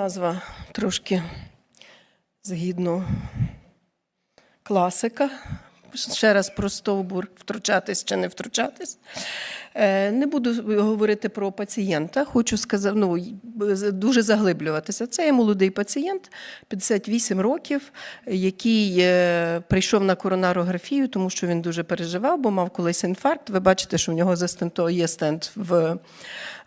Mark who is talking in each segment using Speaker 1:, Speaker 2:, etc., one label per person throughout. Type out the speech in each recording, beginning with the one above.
Speaker 1: Назва трошки згідно класика. Ще раз про стовбур, втручатись чи не втручатись. Е, Не буду говорити про пацієнта, хочу сказати, ну, дуже заглиблюватися. Це є молодий пацієнт, 58 років, який е, прийшов на коронарографію, тому що він дуже переживав, бо мав колись інфаркт. Ви бачите, що в нього застенто є стенд в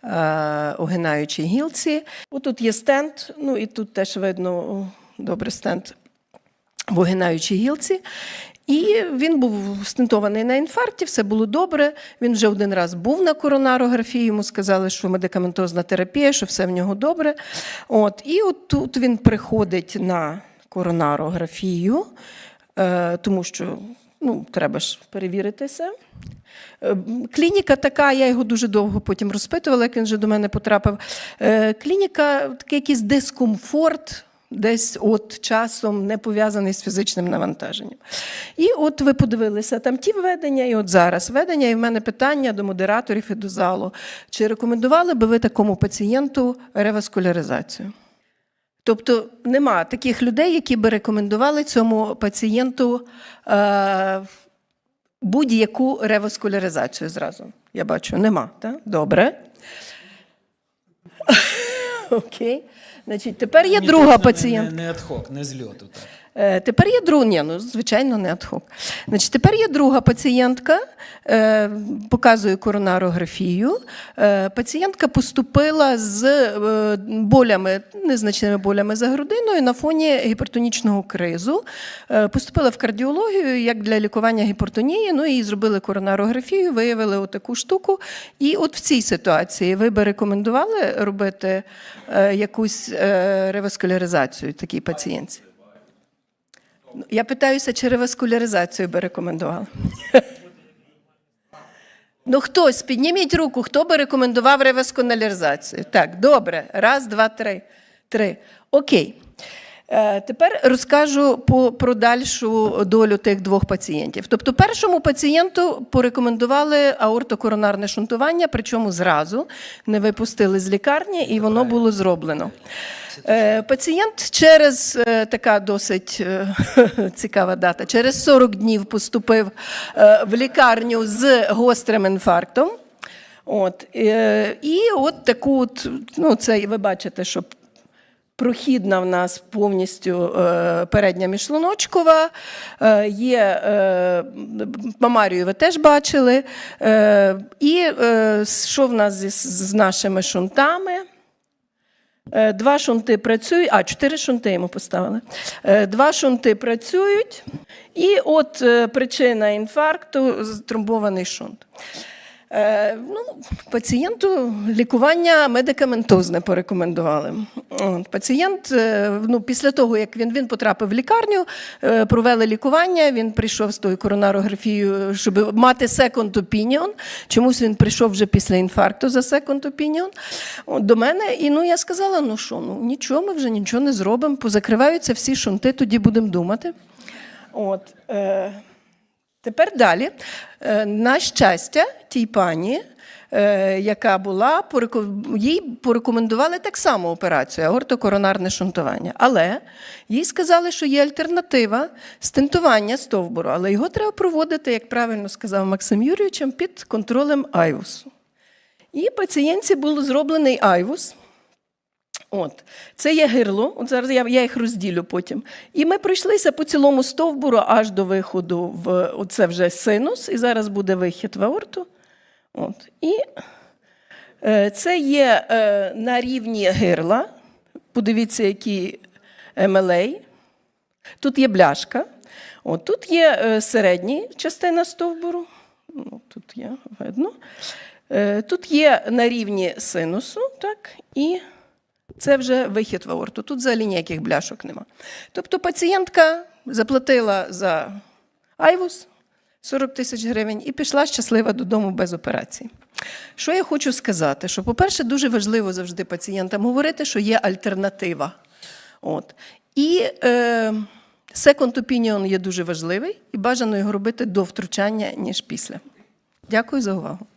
Speaker 1: е, огинаючій гілці. Отут є стенд, ну і тут теж видно добре стенд в огинаючій гілці. І він був стентований на інфаркті, все було добре. Він вже один раз був на коронарографії, йому сказали, що медикаментозна терапія, що все в нього добре. От, і от тут він приходить на коронарографію, е, тому що ну, треба ж перевіритися. Е, Клініка така, я його дуже довго потім розпитувала, як він вже до мене потрапив. Е, Клініка такий якийсь дискомфорт. Десь от часом не пов'язаний з фізичним навантаженням. І от ви подивилися там ті введення, і от зараз введення. І в мене питання до модераторів і до залу. Чи рекомендували би ви такому пацієнту реваскуляризацію? Тобто нема таких людей, які би рекомендували цьому пацієнту е, будь-яку реваскуляризацію зразу. Я бачу, нема. Так? Добре. Окей. Значить, тепер є друга пацієнтка.
Speaker 2: Не, не адхок, не з льоту. Так.
Speaker 1: Е, Тепер є друга, ні, ну звичайно, не адхок. Значить, тепер є друга пацієнтка, е, показую коронарографію. Е, пацієнтка поступила з болями, незначними болями за грудиною на фоні гіпертонічного кризу. Поступила в кардіологію як для лікування гіпертонії. Ну і зробили коронарографію, виявили отаку штуку. І от в цій ситуації ви би рекомендували робити якусь реваскуляризацію такій пацієнтці? Я питаюся, чи реваскуляризацію би рекомендували. Ну, хтось, підніміть руку, хто би рекомендував реваскуляризацію. Так, добре. Раз, два, три. Три. Окей. Е, Тепер розкажу по, про дальшу долю тих двох пацієнтів. Тобто, першому пацієнту порекомендували аортокоронарне шунтування, причому зразу не випустили з лікарні, і воно було зроблено. Е, Пацієнт через е, така досить цікава дата, через 40 днів поступив в лікарню з гострим інфарктом. От, і от таку, ну, це ви бачите, що прохідна в нас повністю е, передня міжшлуночкова. Е, є е, мамарію ви теж бачили. Е, і е, що в нас з нашими шунтами? Е, Два шунти працюють, а чотири шунти йому поставили. Е, Два шунти працюють, і от е, причина інфаркту тромбований шунт. Е, ну, пацієнту лікування медикаментозне порекомендували. Пацієнт, е, ну, після того, як він, він потрапив в лікарню, е, провели лікування, він прийшов з тою коронарографією, щоб мати second opinion. Чомусь він прийшов вже після інфаркту за second opinion до мене. І ну, я сказала: ну що, ну нічого, ми вже нічого не зробимо, позакриваються всі шунти, тоді будемо думати. От, е, Тепер далі. Е, На щастя, тій пані, е, яка була, їй порекомендували так само операцію аортокоронарне шунтування. Але їй сказали, що є альтернатива стентування стовбуру, але його треба проводити, як правильно сказав Максим Юрійович, під контролем айвусу. І пацієнтці був зроблений айвус. От, це є гирло. От зараз я, я їх розділю потім. І ми пройшлися по цілому стовбуру аж до виходу в оце вже синус, і зараз буде вихід в аорту. От. І е, це є е, на рівні гирла. Подивіться, які МЛА. Тут є бляшка. От, тут є е, середня частина стовбуру. Ну, тут є видно. Е, тут є на рівні синусу, так, і це вже вихід в аорту. Тут взагалі ніяких бляшок нема. Тобто пацієнтка заплатила за айвус 40 тисяч гривень і пішла щаслива додому без операції. Що я хочу сказати? Що, по-перше, дуже важливо завжди пацієнтам говорити, що є альтернатива. От. І е, second opinion є дуже важливий, і бажано його робити до втручання, ніж після. Дякую за увагу.